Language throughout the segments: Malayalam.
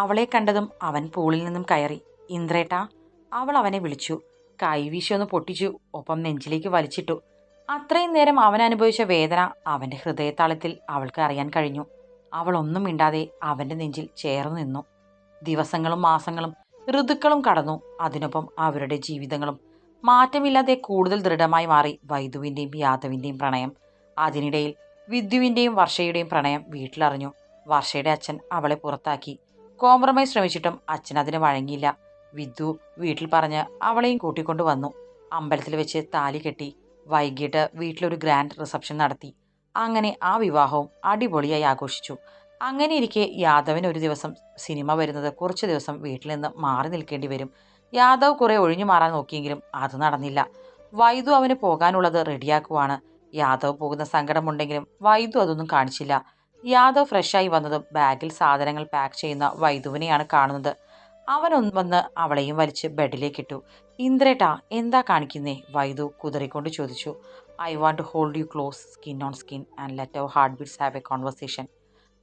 അവളെ കണ്ടതും അവൻ പൂളിൽ നിന്നും കയറി. ഇന്ദ്രേട്ട അവൾ അവനെ വിളിച്ചു. കൈവീശി ഒന്ന് പൊട്ടിച്ചു ഒപ്പം നെഞ്ചിലേക്ക് വലിച്ചിട്ടു. അത്രയും നേരം അവൻ അനുഭവിച്ച വേദന അവന്റെ ഹൃദയതാളത്തിൽ അവൾക്ക് അറിയാൻ കഴിഞ്ഞു. അവൾ ഒന്നും മിണ്ടാതെ അവന്റെ നെഞ്ചിൽ ചേർന്നു നിന്നു. ദിവസങ്ങളും മാസങ്ങളും ഋതുക്കളും കടന്നു. അതിനൊപ്പം അവരുടെ ജീവിതങ്ങളും മാറ്റമില്ലാതെ കൂടുതൽ ദൃഢമായി മാറി വൈദുവിന്റെയും യാദവിന്റെയും പ്രണയം. അതിനിടയിൽ വിദ്യുവിന്റെയും വർഷയുടെയും പ്രണയം വീട്ടിലറിഞ്ഞു. വർഷയുടെ അച്ഛൻ അവളെ പുറത്താക്കി. കോംപ്രമൈസ് ശ്രമിച്ചിട്ടും അച്ഛൻ അതിന് വഴങ്ങിയില്ല. വിദ്യു വീട്ടിൽ പറഞ്ഞ് അവളെയും കൂട്ടിക്കൊണ്ടു വന്നു. അമ്പലത്തിൽ വെച്ച് താലി കെട്ടി വൈകിട്ട് വീട്ടിലൊരു ഗ്രാൻഡ് റിസപ്ഷൻ നടത്തി. അങ്ങനെ ആ വിവാഹവും അടിപൊളിയായി ആഘോഷിച്ചു. അങ്ങനെ ഇരിക്കെ യാദവിന് ഒരു ദിവസം സിനിമ വരുന്നത് കുറച്ച് ദിവസം വീട്ടിൽ നിന്ന് മാറി നിൽക്കേണ്ടി വരും. യാദവ് കുറെ ഒഴിഞ്ഞു മാറാൻ നോക്കിയെങ്കിലും അത് നടന്നില്ല. വൈദു അവന് പോകാനുള്ളത് റെഡിയാക്കുവാണ് യാദവ് പോകുന്ന സങ്കടമുണ്ടെങ്കിലും വൈദു അതൊന്നും കാണിച്ചില്ല. യാദവ് ഫ്രഷായി വന്നതും ബാഗിൽ സാധനങ്ങൾ പാക്ക് ചെയ്യുന്ന വൈദുവിനെയാണ് കാണുന്നത്. അവനൊന്ന് വന്ന് അവളെയും വലിച്ച് ബെഡിലേക്കിട്ടു ഇന്ദ്രേട്ടാ എന്താ കാണിക്കുന്നേ? വൈദു കുതിറിക്കൊണ്ട് ചോദിച്ചു. I want to hold you close skin on skin and let our heart beats have a conversation.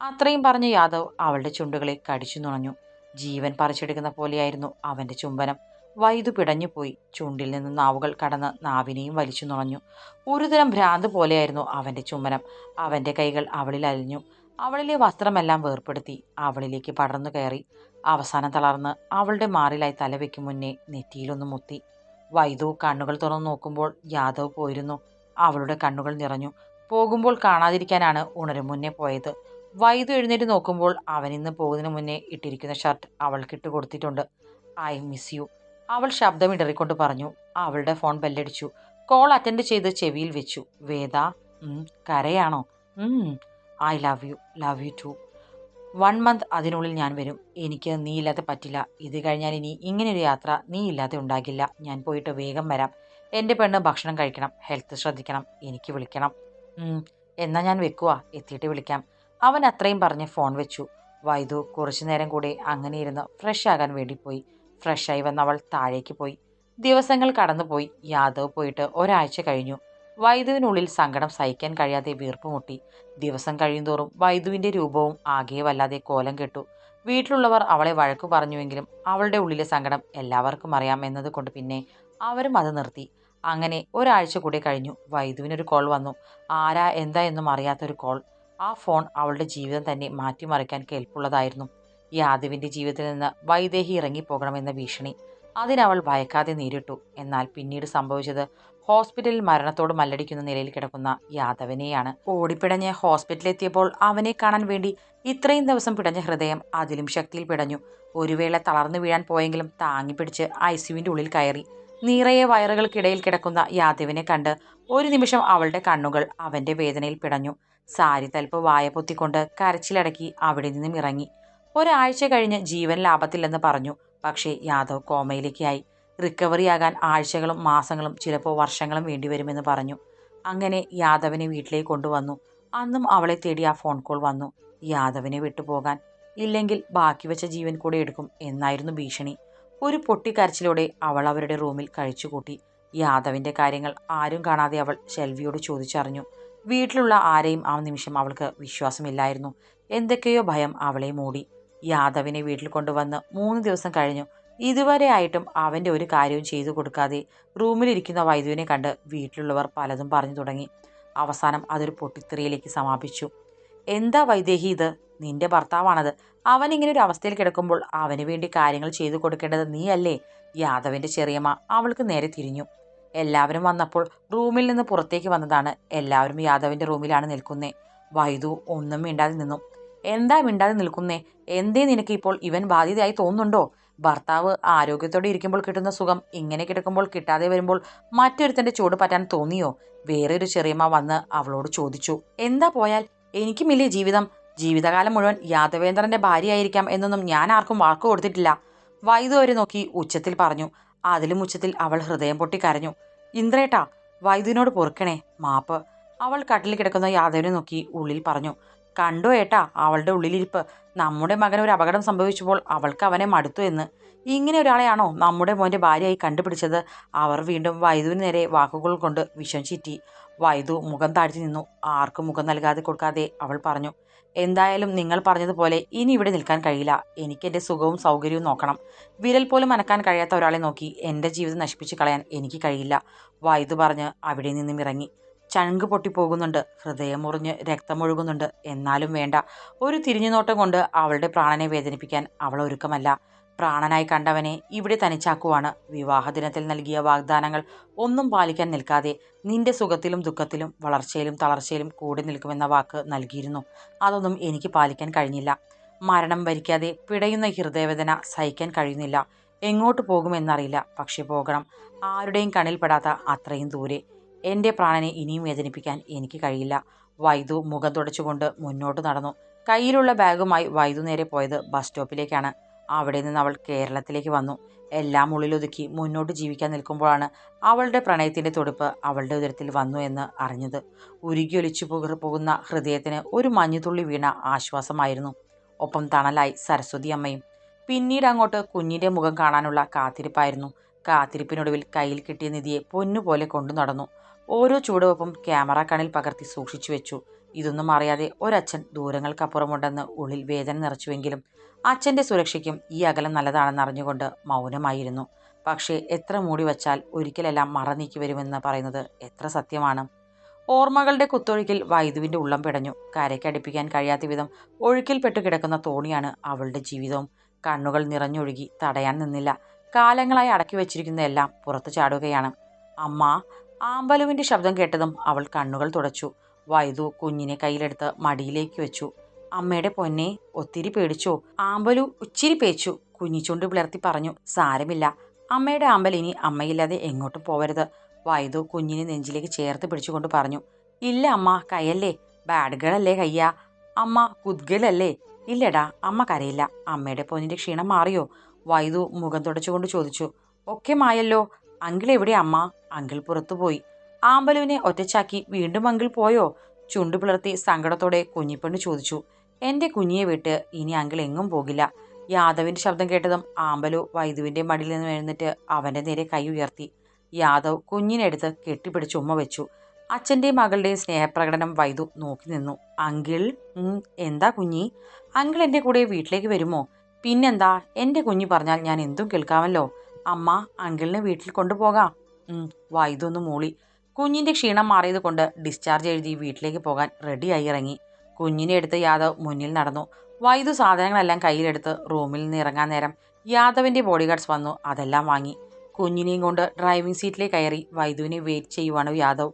അത്രയും പറഞ്ഞ് യാദവ് അവളുടെ ചുണ്ടുകളെ കടിച്ചു നുണഞ്ഞു. ജീവൻ പറിച്ചെടുക്കുന്ന പോലെയായിരുന്നു അവന്റെ ചുംബനം. വൈദു പിടഞ്ഞുപോയി ചൂണ്ടിൽ നിന്ന് നാവുകൾ കടന്ന് നാവിനെയും വലിച്ചു നുറഞ്ഞു ഒരുതരം ഭ്രാന്ത് പോലെയായിരുന്നു അവന്റെ ചുംബനം. അവന്റെ കൈകൾ അവളിൽ അലിഞ്ഞു. അവളിലെ വസ്ത്രമെല്ലാം വേർപ്പെടുത്തി അവളിലേക്ക് പടർന്നു കയറി. അവസാനം തളർന്ന് അവളുടെ മാറിലായി തലവെക്കും മുന്നേ നെറ്റിയിലൊന്ന് മുത്തി. വൈദു കണ്ണുകൾ തുറന്നു നോക്കുമ്പോൾ യാദവ് പോയിരുന്നു. അവളുടെ കണ്ണുകൾ നിറഞ്ഞു. പോകുമ്പോൾ കാണാതിരിക്കാനാണ് ഉണരും മുന്നേ പോയത്. വൈദു എഴുന്നേറ്റ് നോക്കുമ്പോൾ അവൻ ഇന്ന് പോകുന്നതിന് മുന്നേ ഇട്ടിരിക്കുന്ന ഷർട്ട് അവൾക്കിട്ട് കൊടുത്തിട്ടുണ്ട് ഐ മിസ് യു. അവൾ ശബ്ദമിടറിക്കൊണ്ട് പറഞ്ഞു. അവളുടെ ഫോൺ ബെല്ലടിച്ചു. കോൾ അറ്റൻഡ് ചെയ്ത് ചെവിയിൽ വെച്ചു. വേദ "ഉം, കരയാണോ? I love you love you too. One month അതിനുള്ളിൽ ഞാൻ വരും. എനിക്ക് നീ ഇല്ലാതെ പറ്റില്ല. ഇത് കഴിഞ്ഞാൽ ഇനി ഇങ്ങനെയൊരു യാത്ര നീ ഇല്ലാതെ ഉണ്ടാകില്ല. ഞാൻ പോയിട്ട് വേഗം വരാം. എന്റെ പെണ്ണ് ഭക്ഷണം കഴിക്കണം. ഹെൽത്ത് ശ്രദ്ധിക്കണം. എനിക്ക് വിളിക്കണം. എന്നാൽ ഞാൻ വെക്കുക എത്തിയിട്ട് വിളിക്കാം. അവൻ അത്രയും പറഞ്ഞ് ഫോൺ വെച്ചു. വൈദു കുറച്ചു നേരം കൂടെ അങ്ങനെ ഇരുന്ന് ഫ്രഷ് ആകാൻ വേണ്ടി പോയി. ഫ്രഷായി വന്ന അവൾ താഴേക്ക് പോയി. ദിവസങ്ങൾ കടന്നുപോയി. യാദവ് പോയിട്ട് ഒരാഴ്ച കഴിഞ്ഞു. വൈദുവിനുള്ളിൽ സങ്കടം സഹിക്കാൻ കഴിയാതെ വീർപ്പുമുട്ടി ദിവസം കഴിയുന്തോറും വൈദുവിന്റെ രൂപവും ആകെ വല്ലാതെ കോലം കെട്ടു. വീട്ടിലുള്ളവർ അവളെ വഴക്കു പറഞ്ഞുവെങ്കിലും അവളുടെ ഉള്ളിലെ സങ്കടം എല്ലാവർക്കും അറിയാം എന്നതുകൊണ്ട് പിന്നെ അവരും അത് നിർത്തി. അങ്ങനെ ഒരാഴ്ച കൂടെ കഴിഞ്ഞു. വൈദുവിനൊരു കോൾ വന്നു. ആരാ? എന്താ? എന്നും അറിയാത്തൊരു കോൾ. ആ ഫോൺ അവളുടെ ജീവിതം തന്നെ മാറ്റിമറിക്കാൻ കേൾപ്പുള്ളതായിരുന്നു യാദവിന്റെ ജീവിതത്തിൽ നിന്ന് വൈദേഹി ഇറങ്ങിപ്പോകണമെന്ന ഭീഷണി. അതിനവൾ ഭയക്കാതെ നേരിട്ടു. എന്നാൽ പിന്നീട് സംഭവിച്ചത് ഹോസ്പിറ്റലിൽ മരണത്തോട് മല്ലടിക്കുന്ന നിലയിൽ കിടക്കുന്ന യാദവനെയാണ്. ഓടിപ്പിടഞ്ഞ് ഹോസ്പിറ്റലിലെത്തിയപ്പോൾ അവനെ കാണാൻ വേണ്ടി ഇത്രയും ദിവസം പിടഞ്ഞ ഹൃദയം അതിലും ശക്തിയിൽ പിടഞ്ഞു. ഒരു വേള തളർന്നു വീഴാൻ പോയെങ്കിലും താങ്ങി പിടിച്ച് ഐ സിയുവിന്റെ ഉള്ളിൽ കയറി. നിറയെ വയറുകൾക്കിടയിൽ കിടക്കുന്ന യാദവിനെ കണ്ട് ഒരു നിമിഷം അവളുടെ കണ്ണുകൾ അവന്റെ വേദനയിൽ പിടഞ്ഞു. സാരി തലപ്പ് വായ പൊത്തിക്കൊണ്ട് കരച്ചിലടക്കി അവിടെ നിന്നും ഇറങ്ങി. ഒരാഴ്ച കഴിഞ്ഞ് ജീവൻ ലാഭത്തില്ലെന്ന് പറഞ്ഞു. പക്ഷേ യാദവ് കോമയിലേക്കായി. റിക്കവറിയാകാൻ ആഴ്ചകളും മാസങ്ങളും ചിലപ്പോൾ വർഷങ്ങളും വേണ്ടിവരുമെന്ന് പറഞ്ഞു. അങ്ങനെ യാദവിനെ വീട്ടിലേക്ക് കൊണ്ടുവന്നു. അന്നും അവളെ തേടി ആ ഫോൺ കോൾ വന്നു. യാദവിനെ വിട്ടുപോകാൻ. ഇല്ലെങ്കിൽ ബാക്കി വെച്ച ജീവൻ കൂടെ എടുക്കും എന്നായിരുന്നു ഭീഷണി. ഒരു പൊട്ടിക്കരച്ചിലൂടെ അവൾ അവരുടെ റൂമിൽ കഴിച്ചുകൂട്ടി. യാദവിന്റെ കാര്യങ്ങൾ ആരും കാണാതെ അവൾ ഷെൽവിയോട് ചോദിച്ചറിഞ്ഞു. വീട്ടിലുള്ള ആരെയും ആ നിമിഷം അവൾക്ക് വിശ്വാസമില്ലായിരുന്നു. എന്തൊക്കെയോ ഭയം അവളെ മൂടി. യാദവിനെ വീട്ടിൽ കൊണ്ടുവന്ന് മൂന്ന് ദിവസം കഴിഞ്ഞു. ഇതുവരെ ആയിട്ടും അവന്റെ ഒരു കാര്യവും ചെയ്തു കൊടുക്കാതെ റൂമിലിരിക്കുന്ന വൈദ്യുവിനെ കണ്ട് വീട്ടിലുള്ളവർ പലതും പറഞ്ഞു തുടങ്ങി. അവസാനം അതൊരു പൊട്ടിത്തെറിയിലേക്ക് സമാപിച്ചു. എന്താ വൈദേഹി ഇത്? നിന്റെ ഭർത്താവാണത്. അവൻ ഇങ്ങനെ ഒരു അവസ്ഥയിൽ കിടക്കുമ്പോൾ അവന് വേണ്ടി കാര്യങ്ങൾ ചെയ്തു കൊടുക്കേണ്ടത് നീയല്ലേ യാദവിന്റെ ചെറിയമ്മ അവൾക്ക് നേരെ തിരിഞ്ഞു. എല്ലാവരും വന്നപ്പോൾ റൂമിൽ നിന്ന് പുറത്തേക്ക് വന്നതാണ് എല്ലാവരും യാദവിന്റെ റൂമിലാണ് നിൽക്കുന്നത് വൈദു ഒന്നും മിണ്ടാതെ നിന്നു. എന്താ മിണ്ടാതെ നിൽക്കുന്നേ? എന്തേ നിനക്ക് ഇപ്പോൾ ഇവൻ ബാധ്യതയായി തോന്നുന്നുണ്ടോ? ഭർത്താവ് ആരോഗ്യത്തോടെ ഇരിക്കുമ്പോൾ കിട്ടുന്ന സുഖം ഇങ്ങനെ കിടക്കുമ്പോൾ കിട്ടാതെ വരുമ്പോൾ മറ്റൊരുത്തന്റെ ചൂട് പറ്റാൻ തോന്നിയോ? വേറെ ഒരു ചെറിയമ്മ വന്ന് അവളോട് ചോദിച്ചു. എന്താ പോയാൽ? എനിക്കുമില്ലേ ജീവിതം. ജീവിതകാലം മുഴുവൻ യാദവേന്ദ്രന്റെ ഭാര്യയായിരിക്കാം എന്നൊന്നും ഞാൻ ആർക്കും വാക്ക് കൊടുത്തിട്ടില്ല. വൈദുവരെ നോക്കി ഉച്ചത്തിൽ പറഞ്ഞു. അതിലും ഉച്ചത്തിൽ അവൾ ഹൃദയം പൊട്ടി കരഞ്ഞു. ഇന്ദ്രേട്ടാ വൈദ്യുവിനോട് പൊറുക്കണേ മാപ്പ്. അവൾ കട്ടിൽ കിടക്കുന്ന യാദവിനെ നോക്കി ഉള്ളിൽ പറഞ്ഞു. കണ്ടോ ഏട്ടാ അവളുടെ ഉള്ളിലിരിപ്പ്. നമ്മുടെ മകൻ ഒരു അപകടം സംഭവിച്ചപ്പോൾ അവൾക്ക് അവനെ മടുത്തു എന്ന്. ഇങ്ങനെ ഒരാളെയാണോ നമ്മുടെ മോന്റെ ഭാര്യയായി കണ്ടുപിടിച്ചത്? അവർ വീണ്ടും വൈദുവിന് നേരെ വാക്കുകൾ കൊണ്ട് വിഷം ചീറ്റി. വൈദു മുഖം താഴ്ത്തി നിന്നു. ആർക്കും മുഖം നൽകാതെ കൊടുക്കാതെ അവൾ പറഞ്ഞു എന്തായാലും നിങ്ങൾ പറഞ്ഞതുപോലെ ഇനി ഇവിടെ നിൽക്കാൻ കഴിയില്ല. എനിക്ക് എന്റെ സുഖവും സൗകര്യവും നോക്കണം. വിരൽ പോലും അനക്കാൻ കഴിയാത്ത ഒരാളെ നോക്കി എന്റെ ജീവിതം നശിപ്പിച്ച് കളയാൻ എനിക്ക് കഴിയില്ല വൈദു പറഞ്ഞ് അവിടെ നിന്നും ഇറങ്ങി. ചങ്ക് പൊട്ടിപ്പോകുന്നുണ്ട് ഹൃദയം മുറിഞ്ഞ് രക്തമൊഴുകുന്നുണ്ട് എന്നാലും വേണ്ട. ഒരു തിരിഞ്ഞുനോട്ടം കൊണ്ട് അവളുടെ പ്രാണനെ വേദനിപ്പിക്കാൻ അവൾ ഒരുക്കമല്ല. പ്രാണനായി കണ്ടവനെ ഇവിടെ തനിച്ചാക്കുവാണ്. വിവാഹദിനത്തിൽ നൽകിയ വാഗ്ദാനങ്ങൾ ഒന്നും പാലിക്കാൻ നിൽക്കാതെ നിന്റെ സുഖത്തിലും ദുഃഖത്തിലും വളർച്ചയിലും തളർച്ചയിലും കൂടെ നിൽക്കുമെന്ന വാക്ക് നൽകിയിരുന്നു. അതൊന്നും എനിക്ക് പാലിക്കാൻ കഴിഞ്ഞില്ല. മരണം വരിക്കാതെ പിടയുന്ന ഹൃദയവേദന സഹിക്കാൻ കഴിയുന്നില്ല. എങ്ങോട്ട് പോകുമെന്നറിയില്ല. പക്ഷെ പോകണം. ആരുടെയും കണ്ണിൽപ്പെടാത്ത അത്രയും ദൂരെ. എന്റെ പ്രാണനെ ഇനിയും വേദനിപ്പിക്കാൻ എനിക്ക് കഴിയില്ല. വൈദു മുഖം തുടച്ചുകൊണ്ട് മുന്നോട്ട് നടന്നു. കയ്യിലുള്ള ബാഗുമായി വൈദു നേരെ പോയത് ബസ് സ്റ്റോപ്പിലേക്കാണ്. അവിടെ നിന്ന് അവൾ കേരളത്തിലേക്ക് വന്നു. എല്ലാം ഉള്ളിലൊതുക്കി മുന്നോട്ട് ജീവിക്കാൻ നിൽക്കുമ്പോഴാണ് അവളുടെ പ്രണയത്തിന്റെ തൊടുപ്പ് അവളുടെ ഉദരത്തിൽ വന്നു എന്ന് അറിഞ്ഞത്. ഉരുകിയൊലിച്ചു പോകുന്ന ഹൃദയത്തിന് ഒരു മഞ്ഞുതുള്ളി വീണ ആശ്വാസമായിരുന്നു. ഒപ്പം തണലായി സരസ്വതി അമ്മയും. പിന്നീട് അങ്ങോട്ട് കുഞ്ഞിന്റെ മുഖം കാണാനുള്ള കാത്തിരിപ്പായിരുന്നു. കാത്തിരിപ്പിനൊടുവിൽ കയ്യിൽ കിട്ടിയ നിധിയെ പൊന്നുപോലെ കൊണ്ടു നടന്നു. ഓരോ ചൂടുവെപ്പും ക്യാമറ കണ്ണിൽ പകർത്തി സൂക്ഷിച്ചു വെച്ചു. ഇതൊന്നും അറിയാതെ ഒരച്ഛൻ ദൂരങ്ങൾക്കപ്പുറമുണ്ടെന്ന് ഉള്ളിൽ വേദന നിറച്ചുവെങ്കിലും അച്ഛന്റെ സുരക്ഷയ്ക്കും ഈ അകലം നല്ലതാണെന്ന് അറിഞ്ഞുകൊണ്ട് മൗനമായിരുന്നു. പക്ഷേ എത്ര മൂടി വച്ചാൽ ഒരിക്കലെല്ലാം മറ നീക്കി വരുമെന്ന് പറയുന്നത് എത്ര സത്യമാണ്. ഓർമ്മകളുടെ കുത്തൊഴുക്കിൽ വൈദുവിന്റെ ഉള്ളം പിടഞ്ഞു. കരയ്ക്കടുപ്പിക്കാൻ കഴിയാത്ത വിധം ഒഴുക്കിൽപ്പെട്ട് കിടക്കുന്ന തോണിയാണ് അവളുടെ ജീവിതവും. കണ്ണുകൾ നിറഞ്ഞൊഴുകി തടയാൻ നിന്നില്ല. കാലങ്ങളായി അടക്കി വെച്ചിരിക്കുന്ന എല്ലാം പുറത്തു ചാടുകയാണ്. അമ്മ ആമ്പലുവിന്റെ ശബ്ദം കേട്ടതും അവൾ കണ്ണുകൾ തുടച്ചു. വൈദു കുഞ്ഞിനെ കയ്യിലെടുത്ത് മടിയിലേക്ക് വെച്ചു. അമ്മയുടെ പൊന്നെ ഒത്തിരി പേടിച്ചു. ആമ്പലു ഉച്ചിരി പേച്ചു. കുഞ്ഞിച്ചുണ്ട് പിളർത്തി പറഞ്ഞു സാരമില്ല. അമ്മയുടെ ആമ്പൽ ഇനി അമ്മയില്ലാതെ എങ്ങോട്ടും പോവരുത്. വൈദു കുഞ്ഞിനെ നെഞ്ചിലേക്ക് ചേർത്ത് പിടിച്ചുകൊണ്ട് പറഞ്ഞു ഇല്ല അമ്മ കയ്യല്ലേ. ബാഡ്ഗളല്ലേ കയ്യ. അമ്മ കുദ്ഗലല്ലേ. ഇല്ലടാ അമ്മ കരയില്ല. അമ്മയുടെ പൊന്നിന്റെ ക്ഷീണം മാറിയോ? വൈദു മുഖം തുടച്ചുകൊണ്ട് ചോദിച്ചു ഒക്കെ മായല്ലോ? അങ്കിൾ എവിടെ അമ്മ? അങ്കിൾ പുറത്തുപോയി ആമ്പലുവിനെ ഒറ്റച്ചാക്കി വീണ്ടും അങ്കിൾ പോയോ? ചുണ്ടു പിളർത്തി സങ്കടത്തോടെ കുഞ്ഞിപ്പെണ്ണ് ചോദിച്ചു എന്റെ കുഞ്ഞിയെ വിട്ട് ഇനി അങ്കിൾ എങ്ങും പോകില്ല. യാദവിന്റെ ശബ്ദം കേട്ടതും ആമ്പലു വൈദുവിന്റെ മടിയിൽ നിന്ന് എഴുന്നിട്ട് അവന്റെ നേരെ കൈ ഉയർത്തി. യാദവ് കുഞ്ഞിനെടുത്ത് കെട്ടിപ്പിടിച്ച് ഉമ്മ വെച്ചു. അച്ഛന്റെയും മകളുടെയും സ്നേഹപ്രകടനം വൈദു നോക്കി നിന്നു. അങ്കിൾ എന്താ കുഞ്ഞി? അങ്കിൾ എന്റെ കൂടെ വീട്ടിലേക്ക് വരുമോ? പിന്നെന്താ? എന്റെ കുഞ്ഞ് പറഞ്ഞാൽ ഞാൻ എന്തും കേൾക്കാമല്ലോ. അമ്മ അങ്കിളിനെ വീട്ടിൽ കൊണ്ടുപോകാം. വൈദു ഒന്ന് മൂളി. കുഞ്ഞിന്റെ ക്ഷീണം മാറിയത് കൊണ്ട് ഡിസ്ചാർജ് എഴുതി വീട്ടിലേക്ക് പോകാൻ റെഡിയായി ഇറങ്ങി. കുഞ്ഞിനെ എടുത്ത് യാദവ് മുന്നിൽ നടന്നു. വൈദു സാധനങ്ങളെല്ലാം കയ്യിലെടുത്ത് റൂമിൽ നിന്ന് ഇറങ്ങാൻ നേരം യാദവിന്റെ ബോഡി ഗാർഡ്സ് വന്നു. അതെല്ലാം വാങ്ങി. കുഞ്ഞിനെയും കൊണ്ട് ഡ്രൈവിംഗ് സീറ്റിലേക്ക് കയറി വൈദുവിനെ വെയിറ്റ് ചെയ്യുവാണ് യാദവ്.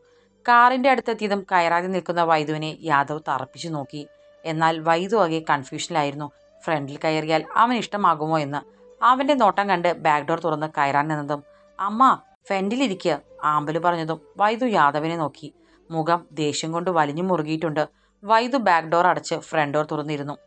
കാറിന്റെ അടുത്തെത്തിയതും കയറാതെ നിൽക്കുന്ന വൈദുവിനെ യാദവ് തറപ്പിച്ചു നോക്കി. എന്നാൽ വൈദു ആകെ കൺഫ്യൂഷനിലായിരുന്നു ഫ്രണ്ടിൽ കയറിയാൽ അവൻ ഇഷ്ടമാകുമോ എന്ന്. അവന്റെ നോട്ടം കണ്ട് ബാക്ക് ഡോർ തുറന്ന് കയറാൻ നിന്നതും അമ്മ ഫ്രണ്ടിലിരിക്കുക ആമ്പൽ പറഞ്ഞതും വൈദു യാദവിനെ നോക്കി. മുഖം ദേഷ്യം കൊണ്ട് വലിഞ്ഞു മുറുകിയിട്ടുണ്ട്. വൈദു ബാക്ക് ഡോർ അടച്ച് ഫ്രണ്ട് ഡോർ തുറന്നിരുന്നു.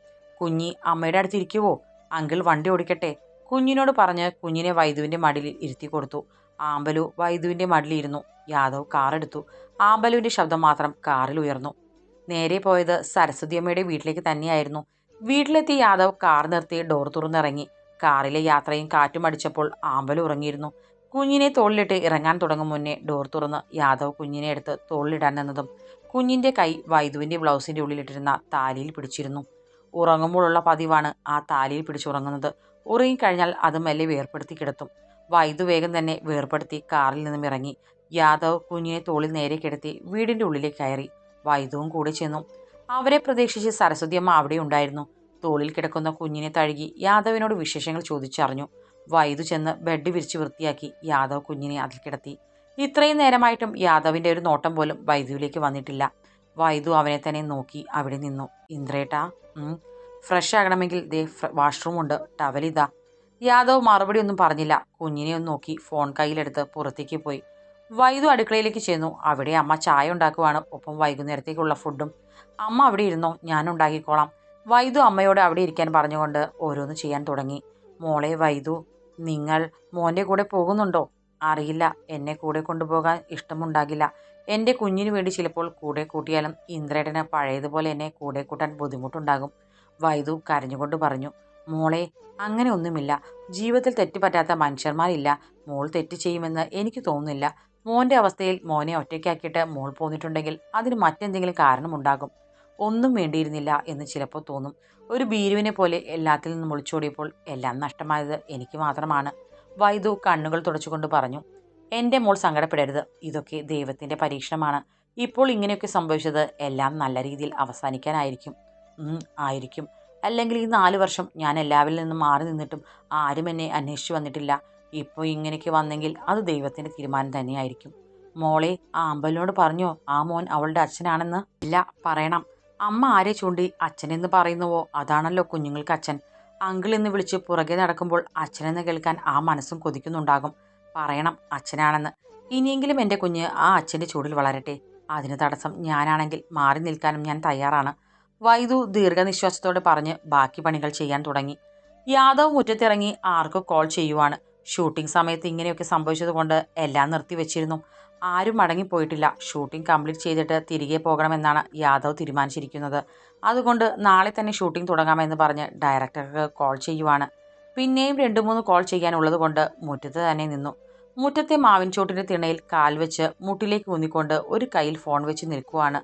കുഞ്ഞി അമ്മയുടെ അടുത്തിരിക്കുവോ അങ്കിൾ വണ്ടി ഓടിക്കട്ടെ. കുഞ്ഞിനോട് പറഞ്ഞ് കുഞ്ഞിനെ വൈദുവിന്റെ മടിയിൽ ഇരുത്തി കൊടുത്തു. ആമ്പലു വൈദുവിന്റെ മടിയിലിരുന്നു യാദവ് കാറെടുത്തു ആമ്പലുവിന്റെ ശബ്ദം മാത്രം കാറിൽ ഉയർന്നു. നേരെ പോയത് സരസ്വതിയമ്മയുടെ വീട്ടിലേക്ക് തന്നെയായിരുന്നു. വീട്ടിലെത്തി യാദവ് കാർ നിർത്തി ഡോർ തുറന്നിറങ്ങി. കാറിലെ യാത്രയും കാറ്റും അടിച്ചപ്പോൾ ആമ്പൽ ഉറങ്ങിയിരുന്നു. കുഞ്ഞിനെ തോളിലിട്ട് ഇറങ്ങാൻ തുടങ്ങും മുന്നേ ഡോർ തുറന്ന് യാദവ് കുഞ്ഞിനെ എടുത്ത് തോളിലിടാൻ നിന്നതും കുഞ്ഞിന്റെ കൈ വൈദുവിന്റെ ബ്ലൗസിന്റെ ഉള്ളിലിട്ടിരുന്ന താലിയിൽ പിടിച്ചിരുന്നു. ഉറങ്ങുമ്പോഴുള്ള പതിവാണ് ആ താലിയിൽ പിടിച്ചുറങ്ങുന്നത് ഉറങ്ങിക്കഴിഞ്ഞാൽ അത് മെല്ലെ വേർപ്പെടുത്തി കിടത്തും. വൈദു വേഗം തന്നെ വേർപ്പെടുത്തി കാറിൽ നിന്നും ഇറങ്ങി. യാദവ് കുഞ്ഞിനെ തോളിൽ നേരെ കിടത്തി വീടിന്റെ ഉള്ളിലേക്ക് കയറി. വൈദുവും കൂടെ ചെന്നു. അവരെ പ്രതീക്ഷിച്ച് സരസ്വതിയമ്മ അവിടെ ഉണ്ടായിരുന്നു. തോളിൽ കിടക്കുന്ന കുഞ്ഞിനെ തഴുകി യാദവിനോട് വിശേഷങ്ങൾ ചോദിച്ചറിഞ്ഞു. വൈദു ചെന്ന് ബെഡ് വിരിച്ച് വൃത്തിയാക്കി യാദവ് കുഞ്ഞിനെ അതിൽ കിടത്തി. ഇത്രയും നേരമായിട്ടും യാദവിന്റെ ഒരു നോട്ടം പോലും വൈദുവിലേക്ക് വന്നിട്ടില്ല. വൈദു അവനെ തന്നെ നോക്കി അവിടെ നിന്നു. ഇന്ദ്രേട്ടാ ഫ്രഷ് ആകണമെങ്കിൽ ദേ വാഷ്റൂം ഉണ്ട്. ടവലിതാ യാദവ് മറുപടി ഒന്നും പറഞ്ഞില്ല. കുഞ്ഞിനെ ഒന്ന് നോക്കി ഫോൺ കയ്യിലെടുത്ത് പുറത്തേക്ക് പോയി. വൈദു അടുക്കളയിലേക്ക് ചെന്നു. അവിടെ അമ്മ ചായ ഉണ്ടാക്കുവാണ്. ഒപ്പം വൈകുന്നേരത്തേക്കുള്ള ഫുഡും. അമ്മ അവിടെ ഇരുന്നോ. ഞാൻ ഉണ്ടാക്കിക്കോളാം. വൈദു അമ്മയോട് അവിടെ ഇരിക്കാൻ പറഞ്ഞുകൊണ്ട് ഓരോന്ന് ചെയ്യാൻ തുടങ്ങി. മോളെ വൈദു നിങ്ങൾ മോന്റെ കൂടെ പോകുന്നുണ്ടോ? അറിയില്ല. എന്നെ കൂടെ കൊണ്ടുപോകാൻ ഇഷ്ടമുണ്ടാകില്ല. എന്റെ കുഞ്ഞിന് വേണ്ടി ചിലപ്പോൾ കൂടെ കൂട്ടിയാലും ഇന്ദ്രേട്ടന് പഴയതുപോലെ എന്നെ കൂടെ കൂട്ടാൻ ബുദ്ധിമുട്ടുണ്ടാകും. വൈദു കരഞ്ഞുകൊണ്ട് പറഞ്ഞു മോളെ അങ്ങനെ ഒന്നുമില്ല. ജീവിതത്തിൽ തെറ്റ് പറ്റാത്ത മനുഷ്യന്മാരില്ല. മോൾ തെറ്റ് ചെയ്യുമെന്ന് എനിക്ക് തോന്നുന്നില്ല. മോന്റെ അവസ്ഥയിൽ മോനെ ഒറ്റയ്ക്കാക്കിയിട്ട് മോൾ പോന്നിട്ടുണ്ടെങ്കിൽ അതിന് മറ്റെന്തെങ്കിലും കാരണമുണ്ടാകും ഒന്നും വേണ്ടിയിരുന്നില്ല എന്ന് ചിലപ്പോൾ തോന്നും. ഒരു ഭീരുവിനെ പോലെ എല്ലാത്തിൽ നിന്നും ഒളിച്ചോടിയപ്പോൾ എല്ലാം നഷ്ടമായത് എനിക്ക് മാത്രമാണ്. വൈദു കണ്ണുകൾ തുടച്ചുകൊണ്ട് പറഞ്ഞു എന്റെ മോൾ സങ്കടപ്പെടരുത്. ഇതൊക്കെ ദൈവത്തിന്റെ പരീക്ഷണമാണ്. ഇപ്പോൾ ഇങ്ങനെയൊക്കെ സംഭവിച്ചത് എല്ലാം നല്ല രീതിയിൽ അവസാനിക്കാനായിരിക്കും. ആയിരിക്കും. അല്ലെങ്കിൽ ഈ നാല് വർഷം ഞാൻ എല്ലാവരിൽ നിന്നും മാറി നിന്നിട്ടും ആരും എന്നെ അന്വേഷിച്ചു വന്നിട്ടില്ല. ഇപ്പോൾ ഇങ്ങനെയൊക്കെ വന്നെങ്കിൽ അത് ദൈവത്തിന്റെ തീരുമാനം തന്നെയായിരിക്കും. മോളെ ആ അമ്പലിനോട് പറഞ്ഞോ ആ മോൻ അവളുടെ അച്ഛനാണെന്ന്? ഇല്ല പറയണം. അമ്മ ആരെ ചൂണ്ടി അച്ഛനെന്ന് പറയുന്നുവോ? അതാണല്ലോ കുഞ്ഞുങ്ങൾക്ക് അച്ഛൻ. അങ്കിൾ എന്ന് വിളിച്ച് പുറകെ നടക്കുമ്പോൾ അച്ഛനെന്ന് കേൾക്കാൻ ആ മനസ്സും കൊതിക്കുന്നുണ്ടാകും. പറയണം അച്ഛനാണെന്ന്. ഇനിയെങ്കിലും എന്റെ കുഞ്ഞ് ആ അച്ഛന്റെ ചൂടിൽ വളരട്ടെ. അതിന് തടസ്സം ഞാനാണെങ്കിൽ മാറി നിൽക്കാനും ഞാൻ തയ്യാറാണ്. വൈദു ദീർഘനിശ്വാസത്തോടെ പറഞ്ഞ് ബാക്കി പണികൾ ചെയ്യാൻ തുടങ്ങി. യാദവ് മുറ്റത്തിറങ്ങി ആർക്കോ കോൾ ചെയ്യുവാണ്. ഷൂട്ടിംഗ് സമയത്ത് ഇങ്ങനെയൊക്കെ സംഭവിച്ചതുകൊണ്ട് എല്ലാം നിർത്തിവെച്ചിരുന്നു ആരും മടങ്ങിപ്പോയിട്ടില്ല. ഷൂട്ടിംഗ് കംപ്ലീറ്റ് ചെയ്തിട്ട് തിരികെ പോകണമെന്നാണ് യാദവ് തീരുമാനിച്ചിരിക്കുന്നത്. അതുകൊണ്ട് നാളെ തന്നെ ഷൂട്ടിംഗ് തുടങ്ങാമെന്ന് പറഞ്ഞ് ഡയറക്ടർക്ക് കോൾ ചെയ്യുവാണ്. പിന്നെയും രണ്ട് മൂന്ന് കോൾ ചെയ്യാനുള്ളത് കൊണ്ട് മുറ്റത്ത് തന്നെ നിന്നു. മുറ്റത്തെ മാവിൻ ചോട്ടിന്റെ തിണയിൽ കാൽ വെച്ച് മുട്ടിലേക്ക് ഊന്നിക്കൊണ്ട് ഒരു കയ്യിൽ ഫോൺ വെച്ച് നിൽക്കുവാണ്.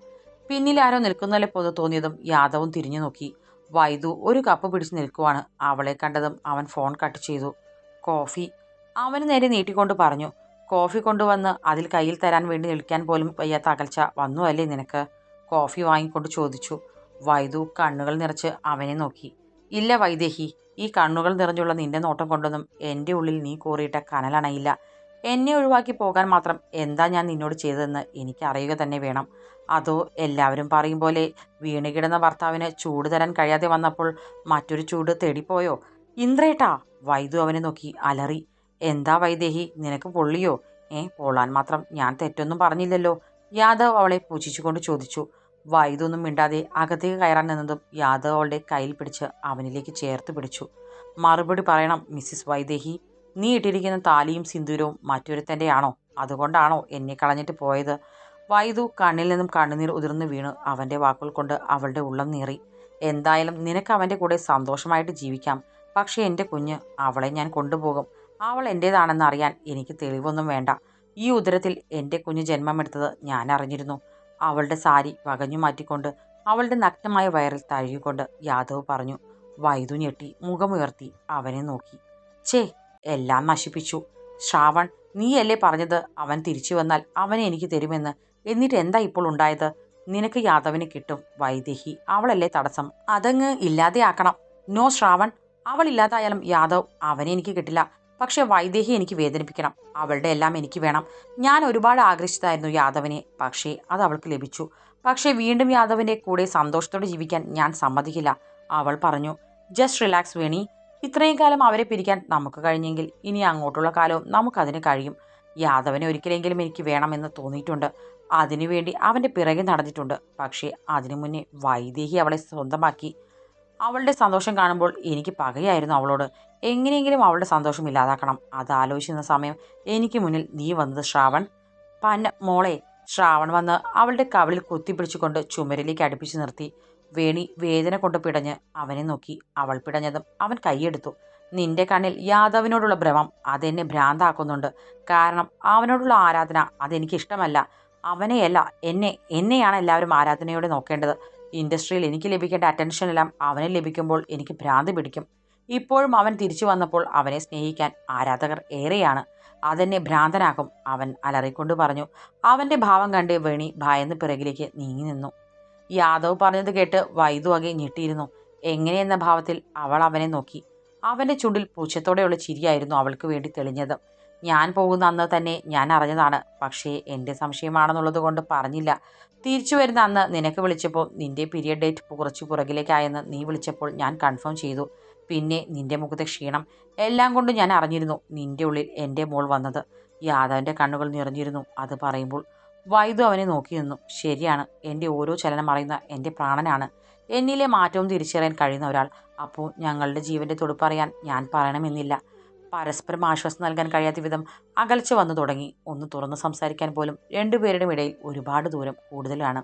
പിന്നിൽ ആരോ നിൽക്കുന്നതിലെ പോലെ തോന്നിയതും യാദവും തിരിഞ്ഞു നോക്കി. വൈദു ഒരു കപ്പ് പിടിച്ച് നിൽക്കുവാണ്. അവളെ കണ്ടതും അവൻ ഫോൺ കട്ട് ചെയ്തു. കോഫി അവന് നേരെ നീട്ടിക്കൊണ്ട് പറഞ്ഞു കോഫി കൊണ്ടുവന്ന് അതിൽ കയ്യിൽ തരാൻ വേണ്ടി നിൽക്കാൻ പോലും വയ്യാത്ത അകൽച്ച വന്നു അല്ലേ നിനക്ക്? കോഫി വാങ്ങിക്കൊണ്ട് ചോദിച്ചു. വൈദു കണ്ണുകൾ നിറച്ച് അവനെ നോക്കി. ഇല്ല വൈദേഹി ഈ കണ്ണുകൾ നിറഞ്ഞുള്ള നിന്റെ നോട്ടം കൊണ്ടൊന്നും എന്റെ ഉള്ളിൽ നീ കോറിയിട്ട കനലണയില്ല എന്നെ ഒഴിവാക്കി പോകാൻ മാത്രം എന്താ ഞാൻ നിന്നോട് ചെയ്തതെന്ന് എനിക്ക് അറിയുക തന്നെ വേണം. അതോ എല്ലാവരും പറയും പോലെ വീണുകിടന്ന ഭർത്താവിന് ചൂട് തരാൻ കഴിയാതെ വന്നപ്പോൾ മറ്റൊരു ചൂട് തേടിപ്പോയോ? ഇന്ദ്രേട്ടാ വൈദു അവനെ നോക്കി അലറി എന്താ വൈദേഹി? നിനക്ക് പൊള്ളിയോ? ഏ പൊള്ളാൻ മാത്രം ഞാൻ തെറ്റൊന്നും പറഞ്ഞില്ലല്ലോ. യാദവ് അവളെ പൂജിച്ചുകൊണ്ട് ചോദിച്ചു. വൈദു ഒന്നും മിണ്ടാതെ അകത്തേക്ക് കയറാൻ നിന്നതും യാദവ് അവളുടെ കയ്യിൽ പിടിച്ച് അവനിലേക്ക് ചേർത്ത് പിടിച്ചു. മറുപടി പറയണം മിസ്സിസ് വൈദേഹി. നീ ഇട്ടിരിക്കുന്ന താലിയും സിന്ദൂരവും മറ്റൊരുത്തന്റെയാണോ അതുകൊണ്ടാണോ എന്നെ കളഞ്ഞിട്ട് പോയത്? വൈദു കണ്ണിൽ നിന്നും കണ്ണുനീർ ഉതിർന്നു വീണ്. അവന്റെ വാക്കുകൾ കൊണ്ട് അവളുടെ ഉള്ളം നീറി. എന്തായാലും നിനക്ക് അവന്റെ കൂടെ സന്തോഷമായിട്ട് ജീവിക്കാം. പക്ഷേ എന്റെ കുഞ്ഞ് അവളെ ഞാൻ കൊണ്ടുപോകും. അവൾ എന്റേതാണെന്ന് അറിയാൻ എനിക്ക് തെളിവൊന്നും വേണ്ട. ഈ ഉദരത്തിൽ എന്റെ കുഞ്ഞ് ജന്മമെടുത്തത് ഞാൻ അറിഞ്ഞിരുന്നു. അവളുടെ സാരി വകഞ്ഞു മാറ്റിക്കൊണ്ട് അവളുടെ നഗ്നമായ വയറിൽ തഴുകിക്കൊണ്ട് യാദവ് പറഞ്ഞു വൈദു ഞെട്ടി മുഖമുയർത്തി അവനെ നോക്കി. ചേ എല്ലാം നശിപ്പിച്ചു. ശ്രാവൺ നീയല്ലേ പറഞ്ഞത് അവൻ തിരിച്ചു വന്നാൽ അവനെ എനിക്ക് തരുമെന്ന്? എന്നിട്ട് എന്താ ഇപ്പോൾ ഉണ്ടായത്? നിനക്ക് യാദവിനെ കിട്ടും വൈദേഹി. അവളല്ലേ തടസ്സം. അതങ്ങ് ഇല്ലാതെയാക്കണം. നോ ശ്രാവൺ. അവൾ ഇല്ലാതായാലും യാദവ് അവനെ എനിക്ക് കിട്ടില്ല. പക്ഷേ വൈദേഹി എനിക്ക് വേദനിപ്പിക്കണം. അവളുടെ എല്ലാം എനിക്ക് വേണം. ഞാൻ ഒരുപാട് ആഗ്രഹിച്ചതായിരുന്നു യാദവിനെ. പക്ഷേ അത് അവൾക്ക് ലഭിച്ചു. പക്ഷേ വീണ്ടും യാദവിന്റെ കൂടെ സന്തോഷത്തോടെ ജീവിക്കാൻ ഞാൻ സമ്മതിക്കില്ല. അവൾ പറഞ്ഞു ജസ്റ്റ് റിലാക്സ് വേണി. ഇത്രയും കാലം അവരെ പിരിക്കാൻ നമുക്ക് കഴിഞ്ഞെങ്കിൽ ഇനി അങ്ങോട്ടുള്ള കാലവും നമുക്കതിന് കഴിയും. യാദവനെ ഒരിക്കലെങ്കിലും എനിക്ക് വേണമെന്ന് തോന്നിയിട്ടുണ്ട്. അതിനുവേണ്ടി അവന്റെ പിറകെ നടന്നിട്ടുണ്ട്. പക്ഷേ അതിനു മുന്നേ വൈദേഹി അവളെ സ്വന്തമാക്കി. അവളുടെ സന്തോഷം കാണുമ്പോൾ എനിക്ക് പകയായിരുന്നു അവളോട്. എങ്ങനെയെങ്കിലും അവളുടെ സന്തോഷം ഇല്ലാതാക്കണം. അത് ആലോചിക്കുന്ന സമയം എനിക്ക് മുന്നിൽ നീ വന്നത് ശ്രാവൺ. പന്ന മോളെ ശ്രാവൺ വന്ന് അവളുടെ കവളിൽ കുത്തിപ്പിടിച്ചുകൊണ്ട് ചുമരിലേക്ക് അടുപ്പിച്ച് നിർത്തി. വേണി വേദന കൊണ്ട് പിടഞ്ഞ് അവനെ നോക്കി. അവൾ പിടഞ്ഞതും അവൻ കൈയെടുത്തു. നിന്റെ കണ്ണിൽ യാദവിനോടുള്ള ഭ്രമം അതെന്നെ ഭ്രാന്താക്കുന്നുണ്ട്. കാരണം അവനോടുള്ള ആരാധന അതെനിക്കിഷ്ടമല്ല അവനെയല്ല എന്നെ എന്നെയാണ് എല്ലാവരും ആരാധനയോടെ നോക്കേണ്ടത്. ഇൻഡസ്ട്രിയിൽ എനിക്ക് ലഭിക്കേണ്ട അറ്റൻഷൻ എല്ലാം അവനെ ലഭിക്കുമ്പോൾ എനിക്ക് ഭ്രാന്ത് പിടിക്കും. ഇപ്പോഴും അവൻ തിരിച്ചു വന്നപ്പോൾ അവനെ സ്നേഹിക്കാൻ ആരാധകർ ഏറെയാണ്. അതെന്നെ ഭ്രാന്തനാക്കും അവൻ അലറിക്കൊണ്ട് പറഞ്ഞു അവന്റെ ഭാവം കണ്ട് വേണി ഭയന്ന് പിറകിലേക്ക് നീങ്ങി നിന്നു. യാദവ് പറഞ്ഞത് കേട്ട് വൈദു അകെ ഞെട്ടിയിരുന്നു. എങ്ങനെയെന്ന ഭാവത്തിൽ അവൾ അവനെ നോക്കി. അവന്റെ ചുണ്ടിൽ പൂച്ചത്തോടെയുള്ള ചിരിയായിരുന്നു അവൾക്ക് വേണ്ടി തെളിഞ്ഞത്. ഞാൻ പോകുന്ന അന്ന് തന്നെ ഞാൻ അറിഞ്ഞതാണ് പക്ഷേ എന്റെ സംശയമാണെന്നുള്ളത് കൊണ്ട് പറഞ്ഞില്ല. തിരിച്ചു വരുന്ന അന്ന് നിനക്ക് വിളിച്ചപ്പോൾ നിന്റെ പീരിയഡ് ഡേറ്റ് കുറച്ച് പുറകിലേക്കായെന്ന് നീ വിളിച്ചപ്പോൾ ഞാൻ കൺഫേം ചെയ്തു. പിന്നെ നിന്റെ മുഖത്തെ ക്ഷീണം എല്ലാം കൊണ്ട് ഞാൻ അറിഞ്ഞിരുന്നു നിന്റെ ഉള്ളിൽ എന്റെ മോൾ വന്നത്. യാദവന്റെ കണ്ണുകൾ നിറഞ്ഞിരുന്നു. അത് പറയുമ്പോൾ വൈദു അവനെ നോക്കി നിന്നു. ശരിയാണ് എന്റെ ഓരോ ചലനം അറിയുന്ന എന്റെ പ്രാണനാണ്. എന്നിലെ മാറ്റവും തിരിച്ചറിയാൻ കഴിയുന്ന ഒരാൾ. അപ്പോൾ ഞങ്ങളുടെ ജീവന്റെ തുടുപ്പറിയാൻ ഞാൻ പറയണമെന്നില്ല. പരസ്പരം ആശ്വാസം നൽകാൻ കഴിയാത്ത വിധം അകൽച്ച വന്നു തുടങ്ങി. ഒന്ന് തുറന്ന് സംസാരിക്കാൻ പോലും രണ്ടുപേരുടെയും ഇടയിൽ ഒരുപാട് ദൂരം കൂടുതലാണ്.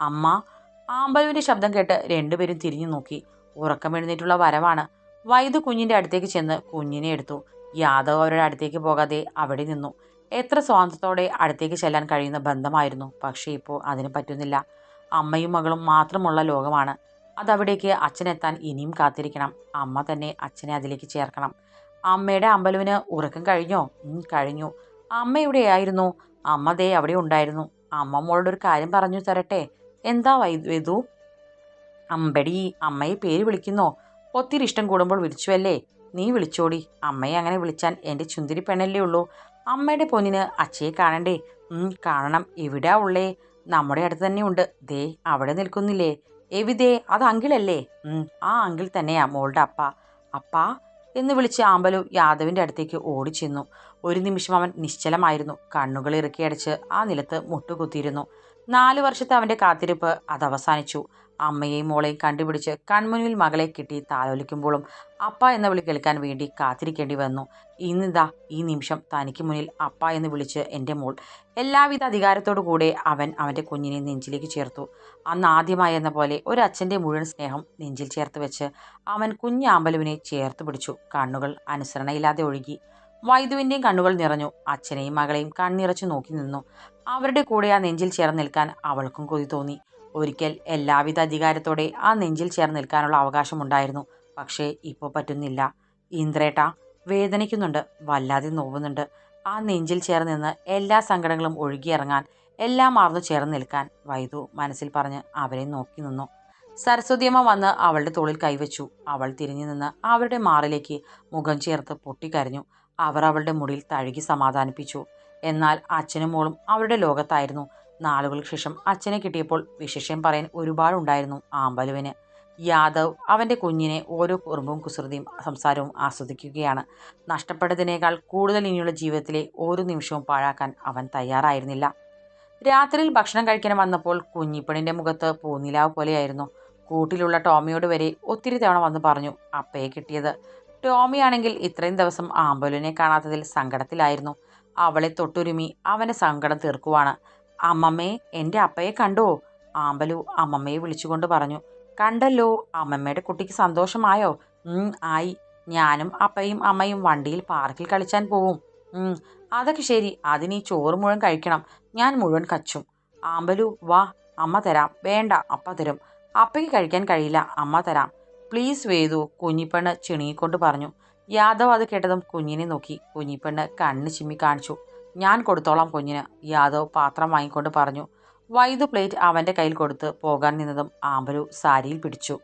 അമ്മ ആമ്പലുവിന്റെ ശബ്ദം കേട്ട് രണ്ടുപേരും തിരിഞ്ഞു നോക്കി. ഉറക്കമെഴുന്നേറ്റുള്ള വരവാണ്. വൈദു കുഞ്ഞിന്റെ അടുത്തേക്ക് ചെന്ന് കുഞ്ഞിനെ എടുത്തു. യാദവ് അവരുടെ അടുത്തേക്ക് പോകാതെ അവിടെ നിന്നു. എത്ര സ്വാതന്ത്ര്യത്തോടെ അടുത്തേക്ക് ചെല്ലാൻ കഴിയുന്ന ബന്ധമായിരുന്നു. പക്ഷേ ഇപ്പോൾ അതിന് പറ്റുന്നില്ല. അമ്മയും മകളും മാത്രമുള്ള ലോകമാണ്. അതവിടേക്ക് അച്ഛനെത്താൻ ഇനിയും കാത്തിരിക്കണം. അമ്മ തന്നെ അച്ഛനെ അതിലേക്ക് ചേർക്കണം. അമ്മയുടെ അമ്പലവിന് ഉറക്കം കഴിഞ്ഞോ? കഴിഞ്ഞു. അമ്മ എവിടെയായിരുന്നു അമ്മ ദേ അവിടെ ഉണ്ടായിരുന്നു. അമ്മ മോളോട് ഒരു കാര്യം പറഞ്ഞു തരട്ടെ? എന്താ വൈദു? അമ്പടി അമ്മയെ പേര് വിളിക്കുന്നോ? ഒത്തിരി ഇഷ്ടം കൂടുമ്പോൾ വിളിച്ചുവല്ലേ? നീ വിളിച്ചോടി. അമ്മയെ അങ്ങനെ വിളിച്ചാൽ എന്റെ ചുന്തിരി പെണ്ണല്ലേ ഉള്ളൂ. അമ്മയുടെ പൊന്നിന് അച്ഛയെ കാണണ്ടേ? കാണണം. എവിടെയാ ഉള്ളേ? നമ്മുടെ അടുത്ത് തന്നെ ഉണ്ട്. ദേ അവിടെ നിൽക്കുന്നില്ലേ? എവിതേ അത് അങ്കിളല്ലേ? ആ അങ്കിൾ തന്നെയാ മോളുടെ അപ്പ. അപ്പാ എന്ന് വിളിച്ച് ആമ്പലു യാദവിന്റെ അടുത്തേക്ക് ഓടിച്ചെന്നു. ഒരു നിമിഷം അവൻ നിശ്ചലമായിരുന്നു. കണ്ണുകൾ ഇറുക്കിയടച്ച് ആ നിലത്ത് മുട്ടുകുത്തിയിരുന്നു. നാലു വർഷത്തെ അവന്റെ കാത്തിരിപ്പ് അത് അവസാനിച്ചു അമ്മയെയും മോളെയും കണ്ടുപിടിച്ച് കൺമുന്നിൽ മകളെ കിട്ടി താലോലിക്കുമ്പോഴും അപ്പ എന്ന വിളി കേൾക്കാൻ വേണ്ടി കാത്തിരിക്കേണ്ടി വന്നു. ഇന്നിതാ ഈ നിമിഷം തനിക്ക് മുന്നിൽ അപ്പ എന്ന് വിളിച്ച് എന്റെ മോൾ എല്ലാവിധ അധികാരത്തോടു കൂടെ അവൻ അവന്റെ കുഞ്ഞിനെ നെഞ്ചിലേക്ക് ചേർത്തു. അന്ന് ആദ്യമായി എന്ന പോലെ ഒരച്ഛന്റെ മുഴുവൻ സ്നേഹം നെഞ്ചിൽ ചേർത്ത് വെച്ച് അവൻ കുഞ്ഞ് കുഞ്ഞാമ്പലുവിനെ ചേർത്ത് പിടിച്ചു. കണ്ണുകൾ അനുസരണയില്ലാതെ ഒഴുകി. വൈദുവിന്റെയും കണ്ണുകൾ നിറഞ്ഞു. അച്ഛനെയും മകളെയും കണ്ണിറച്ചു നോക്കി നിന്നു. അവരുടെ കൂടെ ആ നെഞ്ചിൽ ചേർന്ന് നിൽക്കാൻ അവൾക്കും കൊതി തോന്നി. ഒരിക്കൽ എല്ലാവിധ അധികാരത്തോടെ ആ നെഞ്ചിൽ ചേർന്ന് നിൽക്കാനുള്ള അവകാശമുണ്ടായിരുന്നു. പക്ഷേ ഇപ്പോൾ പറ്റുന്നില്ല. ഇന്ദ്രേട്ട വേദനിക്കുന്നുണ്ട്. വല്ലാതെ നോവുന്നുണ്ട്. ആ നെഞ്ചിൽ ചേർന്ന് നിന്ന് എല്ലാ സങ്കടങ്ങളും ഒഴുകിയിറങ്ങാൻ എല്ലാം മാർന്നു ചേർന്ന് നിൽക്കാൻ വൈദു മനസ്സിൽ പറഞ്ഞ് അവരെ നോക്കി നിന്നു. സരസ്വതിയമ്മ വന്ന് അവളുടെ തോളിൽ കൈവച്ചു. അവൾ തിരിഞ്ഞു നിന്ന് അവരുടെ മാറിലേക്ക് മുഖം ചേർത്ത് പൊട്ടിക്കരഞ്ഞു. അവർ അവളുടെ മുടിയിൽ തഴുകി സമാധാനിപ്പിച്ചു. എന്നാൽ അച്ഛനും മോളും അവരുടെ ലോകത്തായിരുന്നു. നാളുകൾക്ക് ശേഷം അച്ഛനെ കിട്ടിയപ്പോൾ വിശേഷം പറയാൻ ഒരുപാടുണ്ടായിരുന്നു ആമ്പലുവിന്. യാദവ് അവന്റെ കുഞ്ഞിനെ ഓരോ കുറുമ്പും കുസൃതിയും സംസാരവും ആസ്വദിക്കുകയാണ്. നഷ്ടപ്പെട്ടതിനേക്കാൾ കൂടുതൽ ഇനിയുള്ള ജീവിതത്തിലെ ഓരോ നിമിഷവും പാഴാക്കാൻ അവൻ തയ്യാറായിരുന്നില്ല. രാത്രിയിൽ ഭക്ഷണം കഴിക്കാൻ വന്നപ്പോൾ കുഞ്ഞിപ്പണിന്റെ മുഖത്ത് പൂനിലാവ് പോലെയായിരുന്നു. കൂട്ടിലുള്ള ടോമിയോട് വരെ ഒത്തിരി തവണ വന്ന് പറഞ്ഞു അപ്പയെ കിട്ടിയത്. ടോമിയാണെങ്കിൽ ഇത്രയും ദിവസം ആമ്പലുവിനെ കാണാത്തതിൽ സങ്കടത്തിലായിരുന്നു. അവളെ തൊട്ടുരുമി അവന്റെ സങ്കടം തീർക്കുവാണ്. അമ്മമ്മേ എന്റെ അപ്പയെ കണ്ടോ? ആമ്പലു അമ്മമ്മയെ വിളിച്ചുകൊണ്ട് പറഞ്ഞു. കണ്ടല്ലോ അമ്മമ്മയുടെ കുട്ടിക്ക് സന്തോഷമായോ? ആയി. ഞാനും അപ്പയും അമ്മയും വണ്ടിയിൽ പാർക്കിൽ കളിച്ചാൻ പോവും. അതൊക്കെ ശരി. അതിന് ചോറ് മുഴുവൻ കഴിക്കണം. ഞാൻ മുഴുവൻ കച്ചും. ആമ്പലു വാ അമ്മ തരാം. വേണ്ട അപ്പ തരും. അപ്പയ്ക്ക് കഴിക്കാൻ കഴിയില്ല അമ്മ തരാം. പ്ലീസ് വേദു കുഞ്ഞിപ്പെണ്ണ് ചിണുങ്ങിക്കൊണ്ട് പറഞ്ഞു. യാദവ് അത് കേട്ടതും കുഞ്ഞിനെ നോക്കി. കുഞ്ഞിപ്പെണ്ണ് കണ്ണ് ചിമ്മി കാണിച്ചു. ഞാൻ കൊടുത്തോളാം കുഞ്ഞിന് യാദവ് പാത്രം വാങ്ങിക്കൊണ്ട് പറഞ്ഞു. വൈദു പ്ലേറ്റ് അവന്റെ കയ്യിൽ കൊടുത്ത് പോകാൻ നിന്നതും ആമ്പലു സാരിയിൽ പിടിച്ചു.